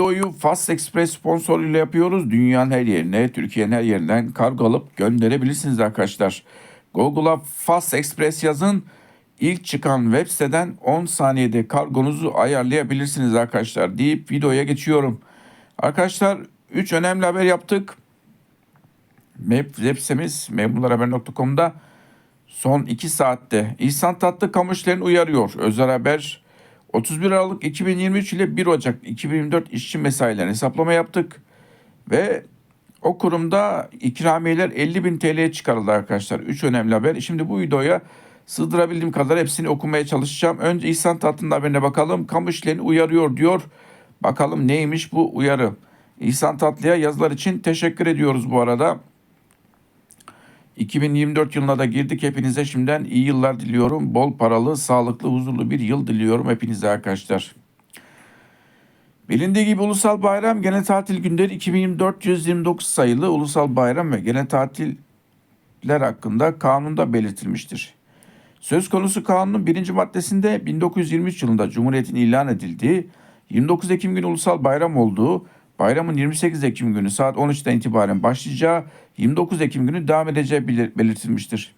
videoyu Fast Express sponsoruyla yapıyoruz. Dünyanın her yerine, Türkiye'nin her yerinden kargo alıp gönderebilirsiniz arkadaşlar. Google'a Fast Express yazın. İlk çıkan web siteden 10 saniyede kargonuzu ayarlayabilirsiniz arkadaşlar deyip videoya geçiyorum. Arkadaşlar 3 önemli haber yaptık. Web, sitemiz memurlarhaber.com'da son 2 saatte İhsan Tatlı kamışlarını uyarıyor. Özel haber 31 Aralık 2023 ile 1 Ocak 2024 işçi mesailerini hesaplama yaptık. Ve o kurumda ikramiyeler 50 bin TL'ye çıkarıldı arkadaşlar. 3 önemli haber. Şimdi bu videoya sığdırabildiğim kadar hepsini okumaya çalışacağım. Önce İhsan Tatlı'nın haberine bakalım. Kamu işlerini uyarıyor diyor. Bakalım neymiş bu uyarı. İhsan Tatlı'ya yazılar için teşekkür ediyoruz bu arada. 2024 yılına da girdik. Hepinize şimdiden iyi yıllar diliyorum. Bol paralı, sağlıklı, huzurlu bir yıl diliyorum hepinize arkadaşlar. Bilindiği gibi Ulusal Bayram Genel Tatil Günleri 2429 sayılı Ulusal Bayram ve Genel Tatiller hakkında kanunda belirtilmiştir. Söz konusu kanunun birinci maddesinde 1923 yılında Cumhuriyet'in ilan edildiği, 29 Ekim günü ulusal bayram olduğu, bayramın 28 Ekim günü saat 13'ten itibaren başlayacağı, 29 Ekim günü devam edeceği belir- belirtilmiştir.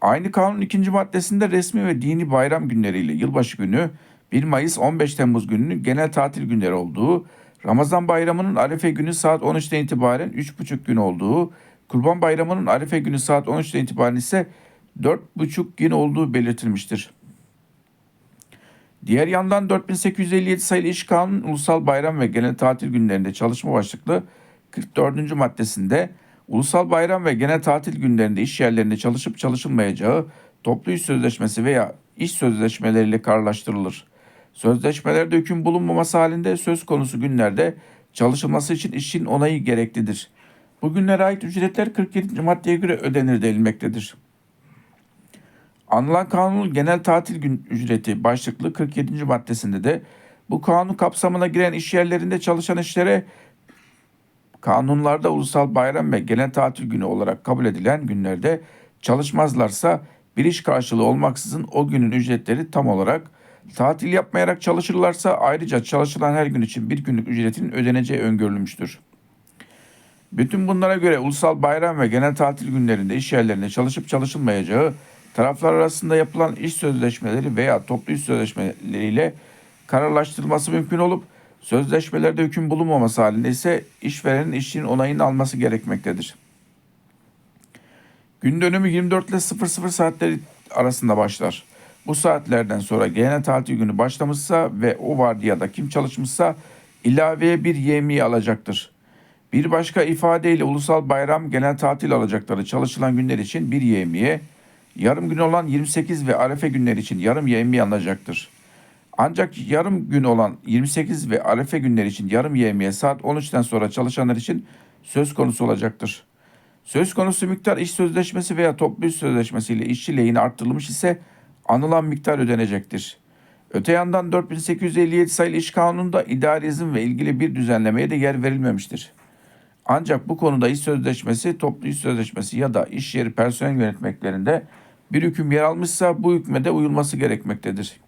Aynı kanun ikinci maddesinde resmi ve dini bayram günleriyle yılbaşı günü, 1 Mayıs 15 Temmuz gününün genel tatil günleri olduğu, Ramazan bayramının Arefe günü saat 13'ten itibaren 3,5 gün olduğu, Kurban bayramının Arefe günü saat 13'ten itibaren ise 4,5 gün olduğu belirtilmiştir. Diğer yandan 4857 sayılı İş Kanunu Ulusal Bayram ve Genel Tatil Günlerinde çalışma başlıklı 44. maddesinde ulusal bayram ve genel tatil günlerinde iş yerlerinde çalışıp çalışılmayacağı toplu iş sözleşmesi veya iş sözleşmeleriyle kararlaştırılır. Sözleşmelerde hüküm bulunmaması halinde söz konusu günlerde çalışılması için işçinin onayı gereklidir. Bu günlere ait ücretler 47. maddeye göre ödenir denilmektedir. Anılan kanunun genel tatil gün ücreti başlıklı 47. maddesinde de bu kanun kapsamına giren iş yerlerinde çalışan işlere kanunlarda ulusal bayram ve genel tatil günü olarak kabul edilen günlerde çalışmazlarsa bir iş karşılığı olmaksızın o günün ücretleri tam olarak tatil yapmayarak çalışırlarsa ayrıca çalışılan her gün için bir günlük ücretin ödeneceği öngörülmüştür. Bütün bunlara göre ulusal bayram ve genel tatil günlerinde iş yerlerinde çalışıp çalışılmayacağı taraflar arasında yapılan iş sözleşmeleri veya toplu iş sözleşmeleriyle kararlaştırılması mümkün olup sözleşmelerde hüküm bulunmaması halinde ise işverenin işçinin onayını alması gerekmektedir. Gün dönümü 24 ile 00 saatleri arasında başlar. Bu saatlerden sonra genel tatil günü başlamışsa ve o vardiyada kim çalışmışsa ilaveye bir yemiye alacaktır. Bir başka ifadeyle ulusal bayram genel tatil alacakları çalışılan günler için bir yemiye, yarım gün olan 28 ve arefe günleri için yarım yemiye alınacaktır. Ancak yarım gün olan 28 ve arefe günleri için yarım yemiye saat 13'ten sonra çalışanlar için söz konusu olacaktır. Söz konusu miktar iş sözleşmesi veya toplu iş sözleşmesi ile işçi lehine arttırılmış ise anılan miktar ödenecektir. Öte yandan 4857 sayılı iş kanununda idari izin ve ilgili bir düzenlemeye de yer verilmemiştir. Ancak bu konuda iş sözleşmesi, toplu iş sözleşmesi ya da iş yeri personel yönetmeklerinde bir hüküm yer almışsa bu hükme de uyulması gerekmektedir.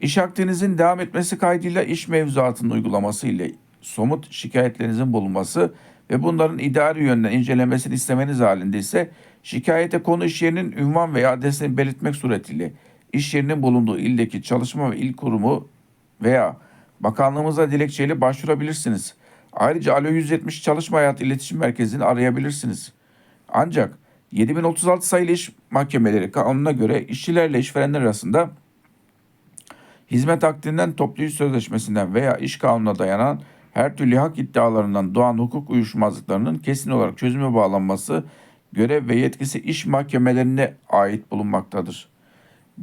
İş akdinizin devam etmesi kaydıyla iş mevzuatının uygulaması ile somut şikayetlerinizin bulunması ve bunların idari yönden incelemesini istemeniz halinde ise şikayete konu iş yerinin ünvan veya adresini belirtmek suretiyle iş yerinin bulunduğu ildeki çalışma ve il kurumu veya bakanlığımıza dilekçeyle başvurabilirsiniz. Ayrıca Alo 170 Çalışma Hayatı İletişim Merkezi'ni arayabilirsiniz. Ancak 7036 sayılı iş mahkemeleri kanununa göre işçilerle işverenler arasında hizmet akdinden toplu iş sözleşmesinden veya iş kanununa dayanan her türlü hak iddialarından doğan hukuk uyuşmazlıklarının kesin olarak çözüme bağlanması görev ve yetkisi iş mahkemelerine ait bulunmaktadır.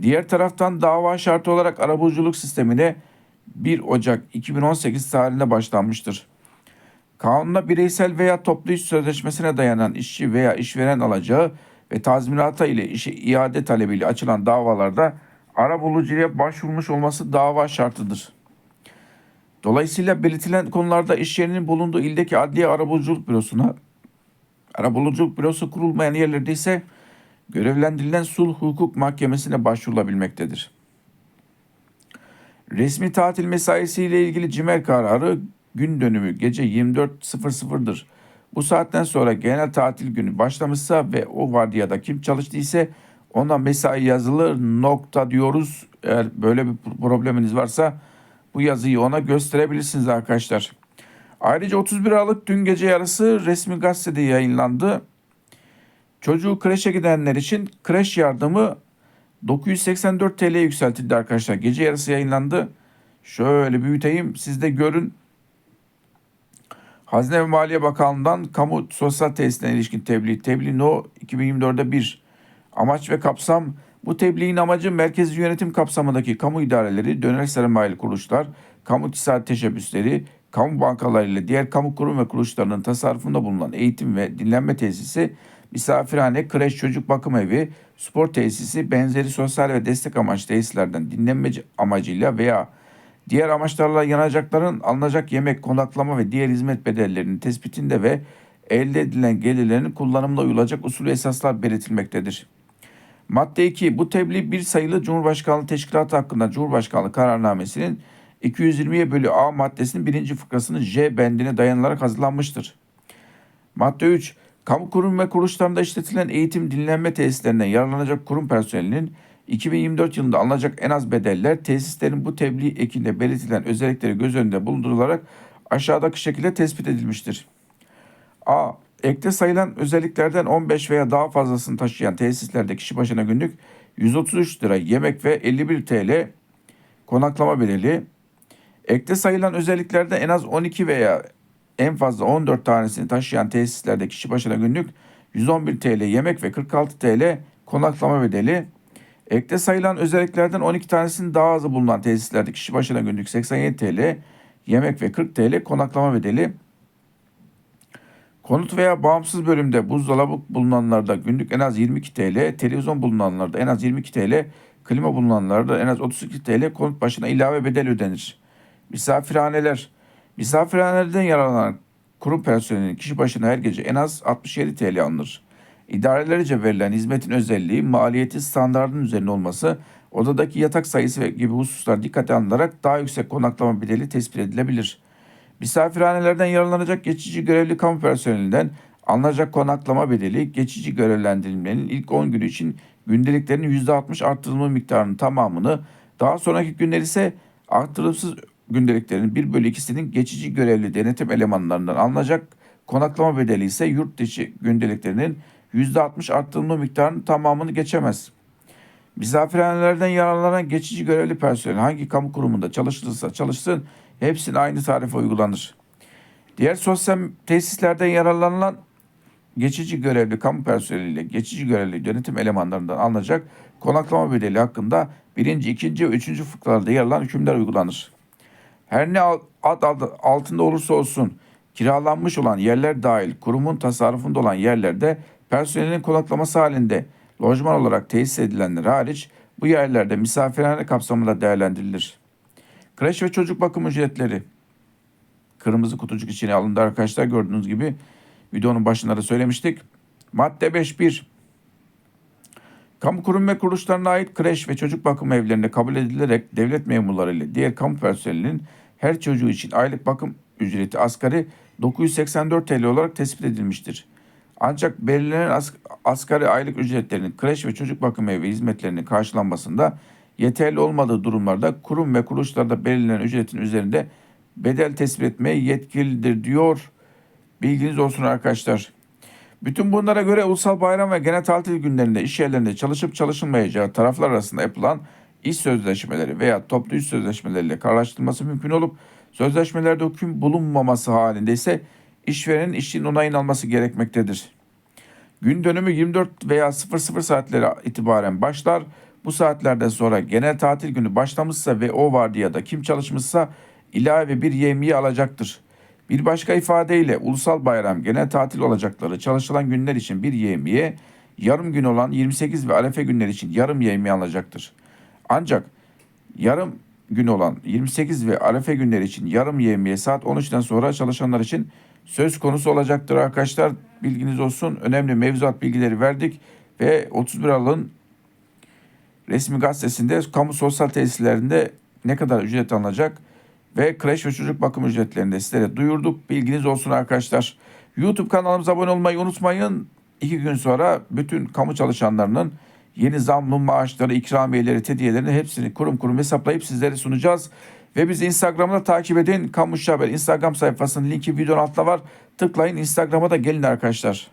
Diğer taraftan dava şartı olarak arabuluculuk sistemine 1 Ocak 2018 tarihinde başlanmıştır. Kanunda bireysel veya toplu iş sözleşmesine dayanan işçi veya işveren alacağı ve tazminata ile işe iade talebiyle açılan davalarda arabulucuya başvurmuş olması dava şartıdır. Dolayısıyla belirtilen konularda iş yerinin bulunduğu ildeki adliye arabuluculuk bürosuna, arabuluculuk bürosu kurulmayan yerlerde ise görevlendirilen sulh hukuk mahkemesine başvurulabilmektedir. Resmi tatil mesaisiyle ilgili CİMER kararı gün dönümü gece 24.00'dır. Bu saatten sonra genel tatil günü başlamışsa ve o vardiyada kim çalıştıysa ona mesai yazılır nokta diyoruz. Eğer böyle bir probleminiz varsa bu yazıyı ona gösterebilirsiniz arkadaşlar. Ayrıca 31 Aralık dün gece yarısı resmi gazetede yayınlandı. Çocuğu kreşe gidenler için kreş yardımı 984 TL'ye yükseltildi arkadaşlar. Gece yarısı yayınlandı. Şöyle büyüteyim siz de görün. Hazine ve Maliye Bakanlığı'ndan kamu sosyal tesislerine ilişkin tebliğ. Tebliğ No 2024'de 1. Amaç ve kapsam bu tebliğin amacı merkezi yönetim kapsamındaki kamu idareleri, döner sermayeli kuruluşlar, kamu iktisadi teşebbüsleri, kamu bankaları ile diğer kamu kurum ve kuruluşlarının tasarrufunda bulunan eğitim ve dinlenme tesisi, misafirhane, kreş, çocuk bakım evi, spor tesisi, benzeri sosyal ve destek amaçlı tesislerden dinlenme amacıyla veya diğer amaçlarla yanacakların alınacak yemek, konaklama ve diğer hizmet bedellerinin tespitinde ve elde edilen gelirlerin kullanımına uyulacak usul esaslar belirtilmektedir. Madde 2. Bu tebliğ bir sayılı Cumhurbaşkanlığı Teşkilatı hakkında Cumhurbaşkanlığı kararnamesinin 220'ye bölü A maddesinin birinci fıkrasının J bendine dayanılarak hazırlanmıştır. Madde 3. Kamu kurum ve kuruluşlarında işletilen eğitim dinlenme tesislerinden yararlanacak kurum personelinin 2024 yılında alınacak en az bedeller tesislerin bu tebliğ ekinde belirtilen özellikleri göz önünde bulundurularak aşağıdaki şekilde tespit edilmiştir. A. Ekte sayılan özelliklerden 15 veya daha fazlasını taşıyan tesislerde kişi başına günlük 133 lira yemek ve 51 TL konaklama bedeli. Ekte sayılan özelliklerden en az 12 veya en fazla 14 tanesini taşıyan tesislerde kişi başına günlük 111 TL yemek ve 46 TL konaklama bedeli. Ekte sayılan özelliklerden 12 tanesinin daha azı bulunan tesislerde kişi başına günlük 87 TL yemek ve 40 TL konaklama bedeli. Konut veya bağımsız bölümde buzdolabı bulunanlarda günlük en az 22 TL, televizyon bulunanlarda en az 22 TL, klima bulunanlarda en az 32 TL konut başına ilave bedel ödenir. Misafirhaneler. Misafirhanelerden yararlanan kurum personelinin kişi başına her gece en az 67 TL alınır. İdarelerce verilen hizmetin özelliği, maliyeti standartın üzerinde olması, odadaki yatak sayısı gibi hususlar dikkate alınarak daha yüksek konaklama bedeli tespit edilebilir. Misafirhanelerden yararlanacak geçici görevli kamu personelinden alınacak konaklama bedeli geçici görevlendirilmenin ilk 10 günü için gündeliklerinin %60 arttırılma miktarının tamamını daha sonraki günler ise arttırımsız gündeliklerin 1 bölü 2'sinin geçici görevli denetim elemanlarından alınacak konaklama bedeli ise yurt dışı gündeliklerinin %60 arttırılma miktarının tamamını geçemez. Misafirhanelerden yararlanan geçici görevli personel hangi kamu kurumunda çalışırsa çalışsın hepsine aynı tarife uygulanır. Diğer sosyal tesislerden yararlanılan geçici görevli kamu personeliyle geçici görevli yönetim elemanlarından alınacak konaklama bedeli hakkında birinci, ikinci ve üçüncü fıkralarda yer alan hükümler uygulanır. Her ne ad altında olursa olsun kiralanmış olan yerler dahil kurumun tasarrufunda olan yerlerde personelin konaklaması halinde lojman olarak tesis edilenler hariç bu yerlerde misafirhane kapsamında değerlendirilir. Kreş ve çocuk bakım ücretleri kırmızı kutucuk içine alındı arkadaşlar gördüğünüz gibi videonun başında da söylemiştik. Madde 5.1 Kamu kurum ve kuruluşlarına ait kreş ve çocuk bakım evlerinde kabul edilerek devlet memurları ile diğer kamu personelinin her çocuğu için aylık bakım ücreti asgari 984 TL olarak tespit edilmiştir. Ancak belirlenen as asgari aylık ücretlerinin kreş ve çocuk bakım evi hizmetlerinin karşılanmasında yeterli olmadığı durumlarda kurum ve kuruluşlarda belirlenen ücretin üzerinde bedel tespit etmeye yetkilidir diyor. Bilginiz olsun arkadaşlar. Bütün bunlara göre ulusal bayram ve genel tatil günlerinde iş yerlerinde çalışıp çalışılmayacağı taraflar arasında yapılan iş sözleşmeleri veya toplu iş sözleşmeleriyle kararlaştırılması mümkün olup sözleşmelerde hüküm bulunmaması halinde ise işverenin işçinin onayını alması gerekmektedir. Gün dönümü 24 veya 00 saatleri itibaren başlar. Bu saatlerden sonra genel tatil günü başlamışsa ve o vardiyada kim çalışmışsa ilave bir yemiye alacaktır. Bir başka ifadeyle ulusal bayram genel tatil olacakları çalışılan günler için bir yemiye, yarım gün olan 28 ve arefe günler için yarım yemiye alacaktır. Ancak yarım gün olan 28 ve arefe günleri için yarım yemiye saat 13'ten sonra çalışanlar için söz konusu olacaktır arkadaşlar. Bilginiz olsun. Önemli mevzuat bilgileri verdik ve 31 Aralık'ın resmi gazetesinde kamu sosyal tesislerinde ne kadar ücret alınacak ve kreş ve çocuk bakım ücretlerini de sizlere duyurduk. Bilginiz olsun arkadaşlar. YouTube kanalımıza abone olmayı unutmayın. İki gün sonra bütün kamu çalışanlarının yeni zamlı maaşları, ikramiyeleri, hediyelerini hepsini kurum kurum hesaplayıp sizlere sunacağız. Ve bizi Instagram'da takip edin. Kamu İşi Haber Instagram sayfasının linki videonun altında var. Tıklayın Instagram'a da gelin arkadaşlar.